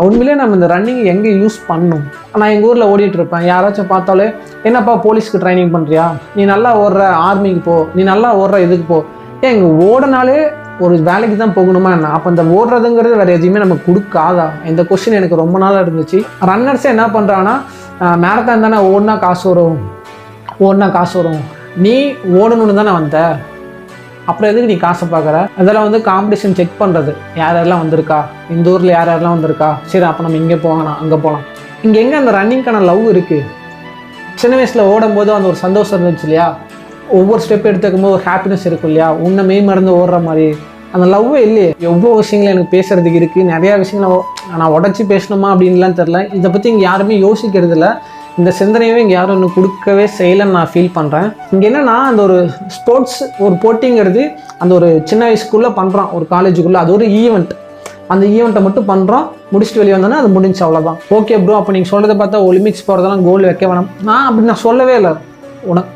உண்மையிலே நம்ம இந்த ரன்னிங் எங்கே யூஸ் பண்ணணும் நான் எங்கள் ஊரில் ஓடிட்டு இருப்பேன். யாராச்சும் பார்த்தாலே என்னப்பா போலீஸ்க்கு ட்ரைனிங் பண்ணுறியா நீ நல்லா ஓடுற ஆர்மிக்கு போ. நீ நல்லா ஓடுற இதுக்கு போ. ஏன் இங்கே ஓடனாலே ஒரு வேலைக்கு தான் போகணுமா என்ன? அப்போ இந்த ஓடுறதுங்கிறது வேறு எதுவுமே நமக்கு கொடுக்காதா? இந்த கொஷின் எனக்கு ரொம்ப நாளாக இருந்துச்சு. ரன்னர்ஸே என்ன பண்ணுறாங்கன்னா மேரத்தான் தானே ஓடினா காசு வரும். ஓடினா காசு வரும். நீ ஓடணும்னு தானே வந்த. அப்புறம் எதுக்கு நீ காசை பார்க்குற? அதெல்லாம் வந்து காம்படிஷன் செக் பண்ணுறது யார் யாரெல்லாம் வந்திருக்கா? இந்த ஊரில் யார் யாரெல்லாம் வந்திருக்கா? சரி அப்போ நம்ம இங்கே போகலாம் அங்கே போகலாம். இங்கே எங்கே அந்த ரன்னிங்க்கான லவ் இருக்குது சின்ன வயசில் ஓடும் போது அந்த ஒரு சந்தோஷம் இருந்துச்சு இல்லையா? ஒவ்வொரு ஸ்டெப் எடுத்துக்கும்போது ஒரு ஹாப்பினஸ் இருக்கும் இல்லையா? உன்னை மெய் மறந்து ஓடுற மாதிரி. அந்த லவ்வே இல்லையே. எவ்வளோ விஷயங்கள் எனக்கு பேசுகிறதுக்கு இருக்குது நிறையா விஷயங்கள் நான் உடச்சி பேசணுமா அப்படின்லாம் தெரில இதை பற்றி இங்கே யாருமே யோசிக்கிறது இல்லை இந்த சிந்தனையவே இங்கே யாரும் இன்னும் கொடுக்கவே செய்யலைன்னு நான் ஃபீல் பண்ணுறேன் இங்கே என்னென்னா அந்த ஒரு ஸ்போர்ட்ஸ் ஒரு போட்டிங்கிறது அந்த ஒரு சின்ன வயசுக்குள்ளே பண்ணுறான் ஒரு காலேஜுக்குள்ளே அது ஒரு ஈவெண்ட் அந்த ஈவெண்ட்டை மட்டும் பண்ணுறோம் முடிச்சுட்டு வெளியே வந்தோன்னா அது முடிஞ்சு அவ்வளோதான் ஓகே ப்ரோ அப்போ நீங்கள் சொல்கிறத பார்த்தா ஒலிம்பிக்ஸ் போகிறதெல்லாம் கோல் வைக்க வேணாம். நான் அப்படி நான் சொல்லவே இல்லை. உனக்கு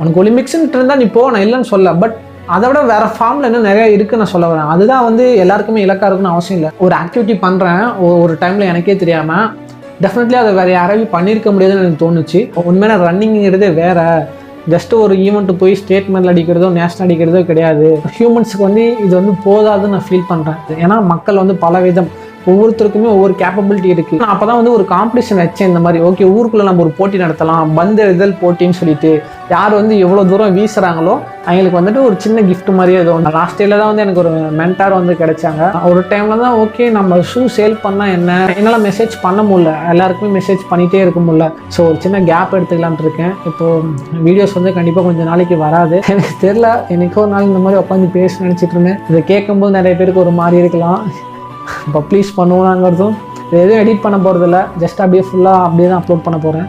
உனக்கு ஒலிம்பிக்ஸ்ன்ட்டு இருந்தால் நீ போ நான் இல்லைன்னு சொல்ல. பட் அதை விட வேறு ஃபார்மில் இன்னும் நிறையா இருக்குன்னு நான் சொல்ல வரேன். அதுதான் வந்து எல்லாருக்குமே இலக்காக இருக்குன்னு அவசியம் இல்லை. ஒரு ஆக்டிவிட்டி பண்ணுறேன் ஒரு டைமில் எனக்கே தெரியாமல் டெஃபினெட்லி அதை வேறு யாராவது பண்ணியிருக்க முடியாதுன்னு எனக்கு தோணுச்சு. உண்மையான ரன்னிங்கிறதே வேறு. ஜஸ்ட் ஒரு ஈவெண்ட் போய் ஸ்டேட்மெண்ட்ல அடிக்கிறதோ நேஷனல் அடிக்கிறதோ கிடையாது. ஹியூமன்ஸுக்கு வந்து இது வந்து போதாதுன்னு நான் ஃபீல் பண்ணுறேன் ஏன்னா மக்கள் வந்து பல விதம் ஒவ்வொருத்தருக்குமே ஒவ்வொரு கேப்பபிலிட்டி இருக்குது நான் அப்போ தான் வந்து ஒரு காம்படிஷன் வச்சேன் இந்த மாதிரி. ஓகே ஊருக்குள்ளே நம்ம ஒரு போட்டி நடத்தலாம். பந்து எழுதல் போட்டின்னு சொல்லிட்டு. யார் வந்து எவ்வளோ தூரம் வீசுகிறாங்களோ அவங்களுக்கு வந்துட்டு ஒரு சின்ன கிஃப்ட் மாதிரியே ஏதோ ஒன்று லாஸ்ட் இயரில் தான் வந்து எனக்கு ஒரு மென்டார் வந்து கிடைச்சாங்க. ஒரு டைமில் தான் ஓகே நம்ம ஷூ சேல் பண்ணால் என்ன? என்னால் மெசேஜ் பண்ண முடியல. எல்லாருக்குமே மெசேஜ் பண்ணிகிட்டே இருக்க முடியல. ஸோ ஒரு சின்ன கேப் எடுத்துக்கலான்ட்டு இருக்கேன். இப்போது வீடியோஸ் வந்து கண்டிப்பாக கொஞ்சம் நாளைக்கு வராது. எனக்கு தெரில என்னைக்கோ ஒரு நாள் இந்த மாதிரி உட்காந்து பேச நினச்சிட்டு இருந்தேன். இதை கேட்கும்போது நிறைய பேருக்கு ஒரு மாதிரி இருக்கலாம். இப்போ ப்ளீஸ் இது எதுவும் எடிட் பண்ண போகிறதில்ல ஜஸ்ட் அப்படியே ஃபுல்லாக அப்படியே தான் அப்லோட் பண்ண போகிறேன்